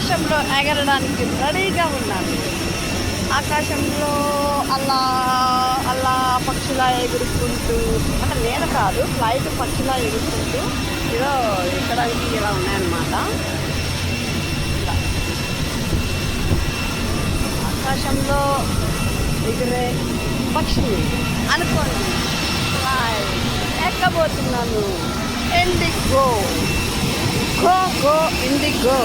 ఆకాశంలో ఎగరడానికి రెడీగా ఉన్నాను ఆకాశంలో అలా అలా పక్షులా ఎగురుకుంటూ అంటే నేను కాదు ఫ్లైట్ పక్షులా ఎగురుకుంటూ ఏదో ఎక్కడానికి ఇలా ఉన్నాయన్నమాట. ఆకాశంలో ఎగిరే పక్షిని అనుకోండి ఎక్కబోతున్నాను? IndiGo. Go go IndiGo.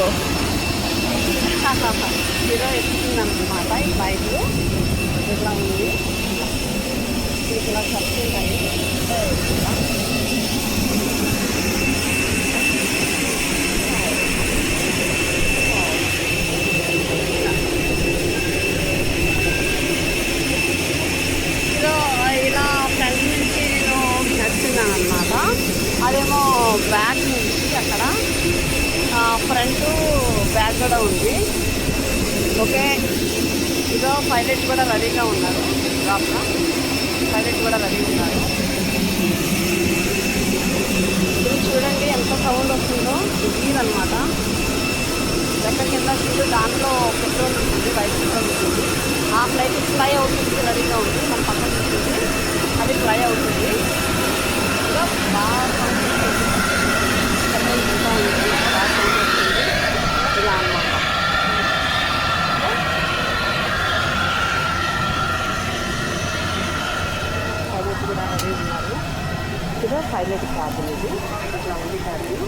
Hero ఎక్కుతుందన్నమాట ఈ బైక్ ఇట్లా ఉంది ఇట్లా కట్టుకుంటాయి హీరో ఇలా ఫ్రంట్ నుంచి నేను నచ్చున్నాను అనమాట అదేమో బ్యాక్ నుంచి అక్కడ. ఫ్రంట్ బ్యాగ్ కూడా ఉంది. ఓకే. ఇదో పైలట్ కూడా రెడీగా ఉన్నారు. డ్రాప్లో పైలట్ కూడా రెడీ ఉన్నారు. ఇప్పుడు చూడండి ఎంత సౌండ్ వస్తుందో. ఇది అనమాట ఎక్కడ కింద చూడు దాంట్లో పెట్రోల్ ఉంటుంది వైట్ పెట్రోల్ ఉంటుంది ఆ ఫ్లైట్ ఫ్లై అవుతుంది రెడీగా ఉంది. మన పక్కన ఉంటుంది అది ఫ్లై అవుతుంది ఇదో బాగా sound వస్తుంది. పెట్రోల్ ఇంకా ఉంది బాగా sound వస్తుంది ఇలా అన్నమాట పైలట్ కూడా రెడీ ఉన్నారు ఇదో పైలట్ క్యాబిన్ ఇది. ఇట్లా ఉంది క్యాబిన్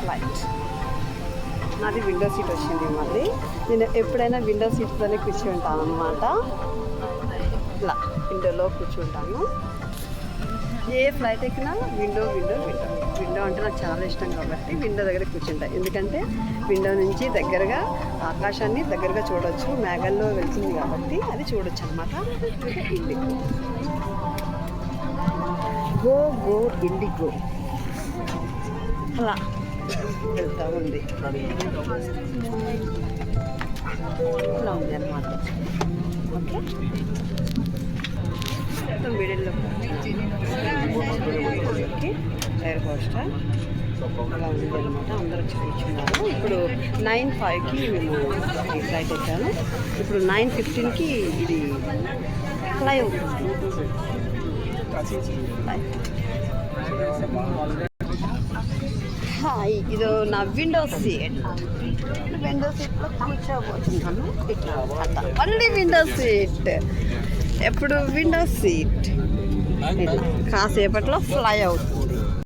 ఫ్లైట్ నాది విండో సీట్ వచ్చింది మళ్ళీ. నేను ఎప్పుడైనా విండో సీట్లోనే కూర్చుంటాను అనమాట ఇట్లా విండోలో కూర్చుంటాను. ఏ ఫ్లైట్ ఎక్కినా విండో విండో విండో విండో అంటే నాకు చాలా ఇష్టం కాబట్టి విండో దగ్గర కూర్చుంటా. ఎందుకంటే విండో నుంచి దగ్గరగా ఆకాశాన్ని దగ్గరగా చూడొచ్చు మేఘాల్లో వెళ్తుంది కాబట్టి అది చూడొచ్చు అనమాట ఇండిగో గో గో ఇండిగో అలా. వెళ్తా ఉంది. ఇలా ఉంది అనమాట ఓకే. మొత్తం మిడిల్లో ఎయిర్ పోస్టర్ అలా ఉందన్నమాట. అందరూ వచ్చి కూర్చున్నారు. ఇప్పుడు నైన్ ఫైవ్కి మేము ఈ ఫ్లైట్ ఎక్కాను ఇప్పుడు నైన్ ఫిఫ్టీన్కి ఇది ఫ్లై అవుతుంది హాయ్ ఇది నా విండో సీట్. విండో సీట్లో కూర్చోబోతున్నాను. ఇట్లా మళ్ళీ విండో సీట్. ఎప్పుడు విండో సీట్? కాసేపట్లో ఫ్లై అవుతుంది.